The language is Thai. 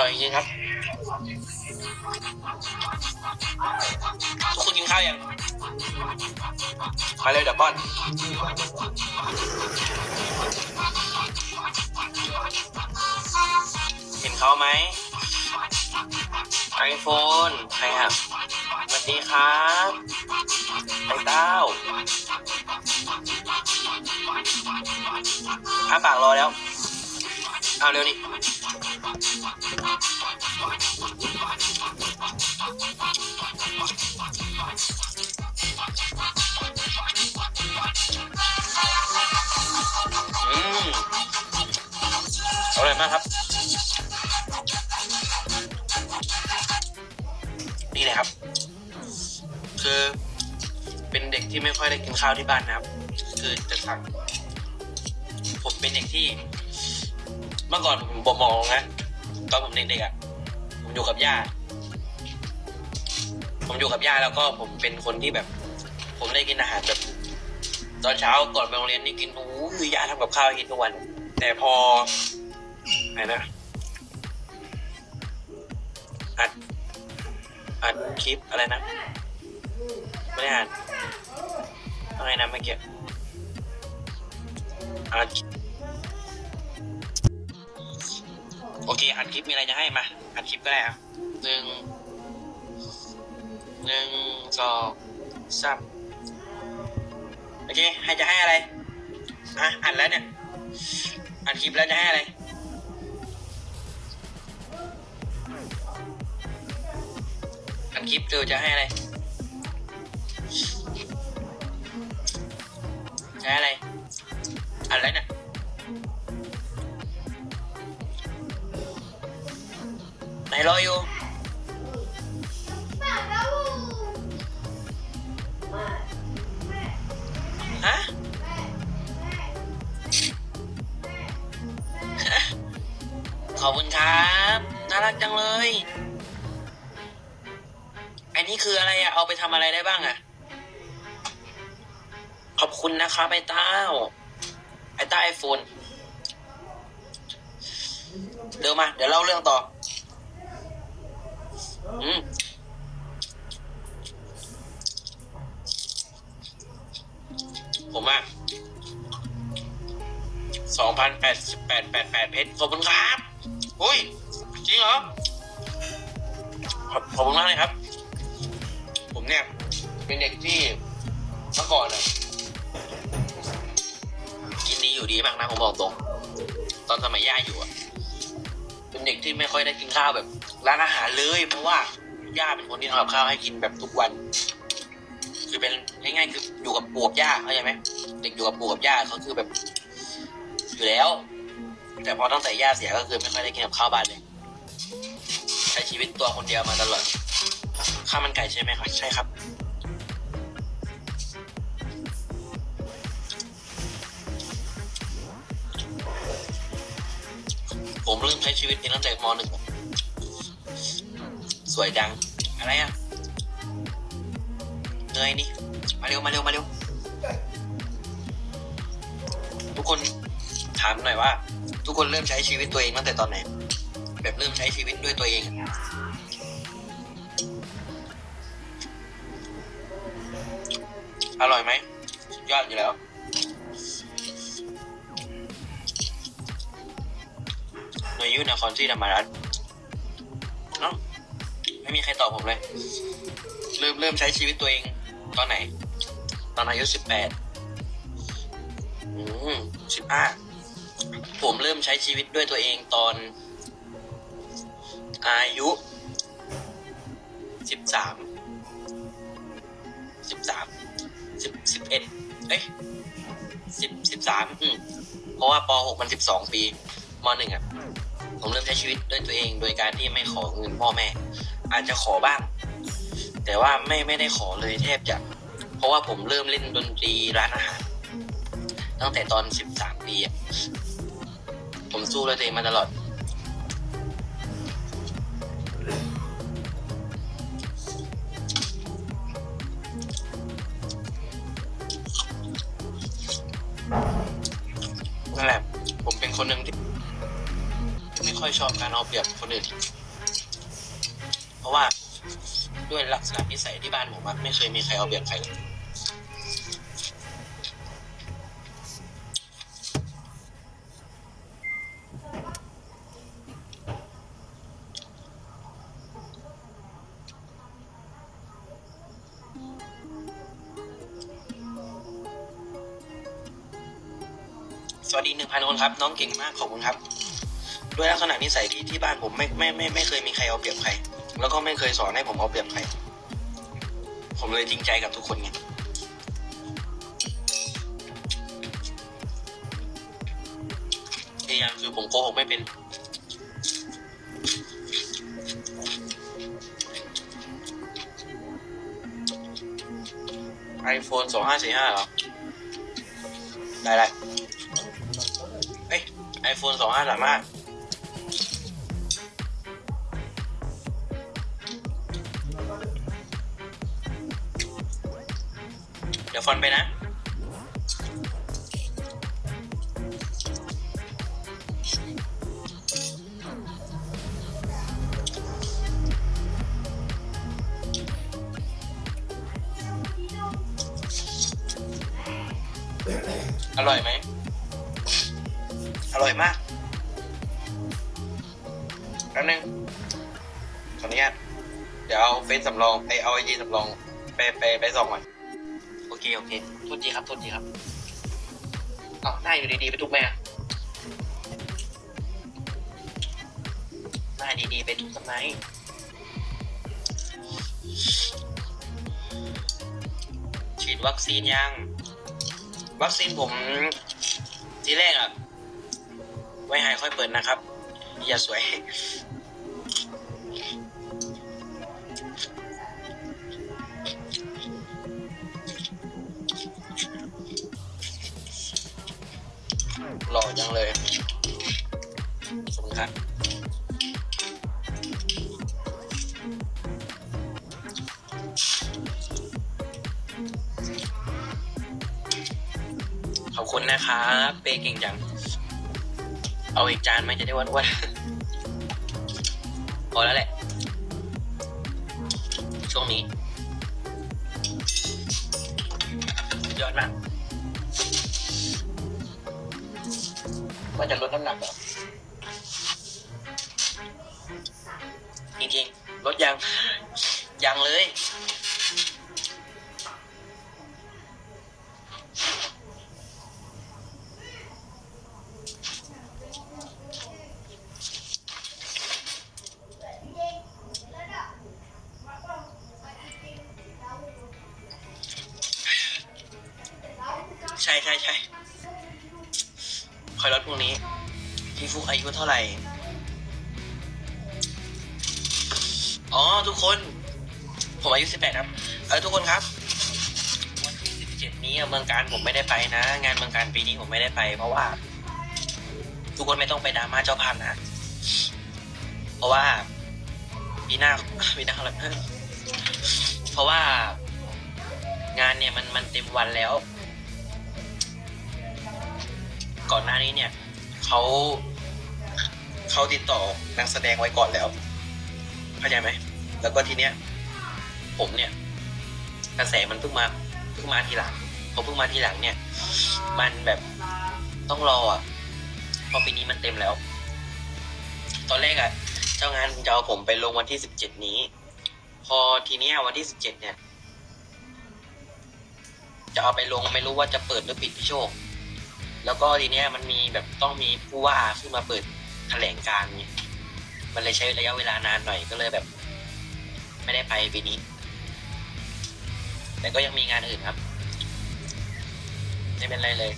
ร่อยจริงครับ ทุกคนกินข้าวยังมาเลยเดี๋ยวป้อนเห็นเขาไหมไอโฟนใครครับสวัสดีครับไอเต้าอ้าปากรอแล้ว เอาเร็วนี่ อืมอร่อยมากครับ นี่เลยครับ คือเป็นเด็กที่ไม่ค่อยได้กินข้าวที่บ้านนะครับ คือจะสั่งผมเป็นเด็กที่ เมื่อก่อนผมบอกมองนะ ตอนผมเด็กๆอะผมอยู่กับย่า ผมอยู่กับย่าแล้วก็ผมเป็นคนที่แบบ ผมได้กินอาหารแบบ ตอนเช้าก่อนไปโรงเรียนนี่กินโอ้ยย่าทำกับข้าวกินทุกวัน แต่พอไหนนะอัดอัดคลิปอะไรนะไม่ได้อ่านอะไรนะเมื่อกี้อัด โอเคอัดคลิปมีอะไรจะให้มาอัดคลิปก็ได้อะหนึ่งหนึ่งสองสามโอเคให้จะให้อะไรอะอัดแล้วเนี่ยอัดคลิปแล้วจะให้อะไรอัดคลิปเจอจะให้อะไรจะให้อะไรอัดแล้วเนี่ย นรออยู่ฮะขอบคุณครับ น่ารักจังเลย อันนี้คืออะไรอะเอาไปทำอะไรได้บ้างอะขอบคุณนะครับไอ้เต้า ไอ้เต้าไอโฟนเดี๋ยวมา เดี๋ยวเล่าเรื่องต่อ อืมผมอะสองพันแปดสิบแปดแปดแปดเพชรขอบคุณครับอุ้ย จริงเหรอ ขอบขอบคุณมากเลยครับ ผมเนี่ย เป็นเด็กที่เมื่อก่อนอะกินดีอยู่ดีมากนะผมบอกตรง ตอนสมัยย่าอยู่อะเป็นเด็กที่ไม่ค่อยได้กินข้าวแบบ ร้านอาหารเลย เพราะว่าย่าเป็นคนที่ทำกับข้าวให้กินแบบทุกวัน คือเป็นง่ายๆคืออยู่กับปู่กับย่าเข้าใจไหมเด็กอยู่กับปู่กับย่าเขาคือแบบอยู่แล้ว แต่พอตั้งแต่ย่าเสียก็คือไม่ค่อยได้กินกับข้าวบ้านเลยใช้ชีวิตตัวคนเดียวมาตลอดข้าวมันไก่ใช่ไหมครับใช่ครับผมเริ่มใช้ชีวิตเองตั้งแต่มหนึ่ง สวยจัง อะไรอะเนยนี่ มาเร็วมาเร็วมาเร็ว ทุกคนถามหน่อยว่า ทุกคนเริ่มใช้ชีวิตตัวเองตั้งแต่ตอนไหน แบบเริ่มใช้ชีวิตด้วยตัวเองอร่อยไหม ยอดอยู่แล้ว หน่วยยุนครศรีธรรมราช ไม่มีใครตอบผมเลย เริ่มเริ่มใช้ชีวิตตัวเอง ตอนไหน ตอนอายุสิบแปดอืมสิบห้าผมเริ่มใช้ชีวิตด้วยตัวเองตอน อายุสิบสามสิบสามสิบสิบเอ็ดเอ้ยสิบสิบสามอืมเพราะว่าปหกมันสิบสองปีมหนึ่งอะ ผมเริ่มใช้ชีวิตด้วยตัวเอง โดยการที่ไม่ขอเงินพ่อแม่ อาจจะขอบ้าง แต่ว่าไม่ไม่ได้ขอเลยแทบจะ เพราะว่าผมเริ่มเล่นดนตรีร้านอาหาร ตั้งแต่ตอนสิบสามปีผมสู้ด้วยตัวเองมาตลอด นั่นแหละ ผมเป็นคนหนึ่งที่ไม่ค่อยชอบการเอาเปรียบคนอื่น ราะว่าด้วยลักษณะนิสัยที่บ้านผมไม่เคยมีใครเอาเปรียบใครเลยสวัสดีหนึ่งพันคนครับ น้องเก่งมากขอบคุณครับ ด้วยลักษณะนิสัยที่ที่บ้านผมไม่ไม่ไม่ไม่เคยมีใครเอาเปรียบใคร แล้วก็ไม่เคยสอนให้ผมเอาเปรียบใคร ผมเลยจริงใจกับทุกคนไงอีกอย่างคือผมโกหกไม่เป็นไอโฟนสองห้าสี่ห้าเหรอ ได้ได้เอ้ยไอโฟนสองห้าสามา ดี๋ยวฟอนไปนะ อร่อยไหม อร่อยมากแป๊บนึงขออนุญาตเดี๋ยวเอาเฟซสำรองไปเอาไอจีสำรองไปไปไปส่องก่อน โอเคโอเคโทษทีครับโทษทีครับเอาหน้าอยู่ดีๆไปทุกแม่หน้าดีๆไปทุกทำไมฉีดวัคซีนยัง วัคซีนผมทีแรกอะไว้หายค่อยเปิดนะครับ อย่าสวย ขอบคุณนะครับเปย์เก่งจัง เอาอีกจานไหมจะได้อ้วนๆพอแล้วแหละ ช่วงนี้ ยอดมากว่าจะลดน้ำหนักเหรอจริงๆลดยังยังเลย ใช่ใช่คอยลดพรุ่งนี้ พี่ฟุกอายุเท่าไหร่ อ๋อทุกคน ผมอายุสิบแปดครับ เออทุกคนครับ วันที่สิบเจ็ดนี้เมืองการผมไม่ได้ไปนะ งานเมืองการปีนี้ผมไม่ได้ไป เพราะว่า ทุกคนไม่ต้องไปดราม่าเจ้าภาพนะ เพราะว่าปีหน้าปีหน้าอะไรเพราะว่างานเนี่ยมันมันเต็มวันแล้ว ก่อนหน้านี้เนี่ยเขาเขาติดต่อนักแสดงไว้ก่อนแล้วเข้าใจไหมแล้วก็ทีเนี้ย ผมเนี่ย กระแสมันเพิ่งมาเพิ่งมาทีหลังพอเพิ่งมาทีหลังเนี่ย มันแบบต้องรออะเพราะปีนี้มันเต็มแล้ว ตอนแรกอะ เจ้างานจะเอาผมไปลงวันที่สิบเจ็ดนี้ พอทีเนี้ยวันที่สิบเจ็ดเนี่ย จะเอาไปลงไม่รู้ว่าจะเปิดหรือปิดพี่โชค แล้วก็ทีเนี้ยมันมีแบบต้องมีผู้ว่าขึ้นมาเปิดแถลงการเนี่ยมันเลยใช้ระยะเวลานานหน่อยก็เลยแบบ ไม่ได้ไปปีนี้ แต่ก็ยังมีงานอื่นครับ ไม่เป็นไรเลย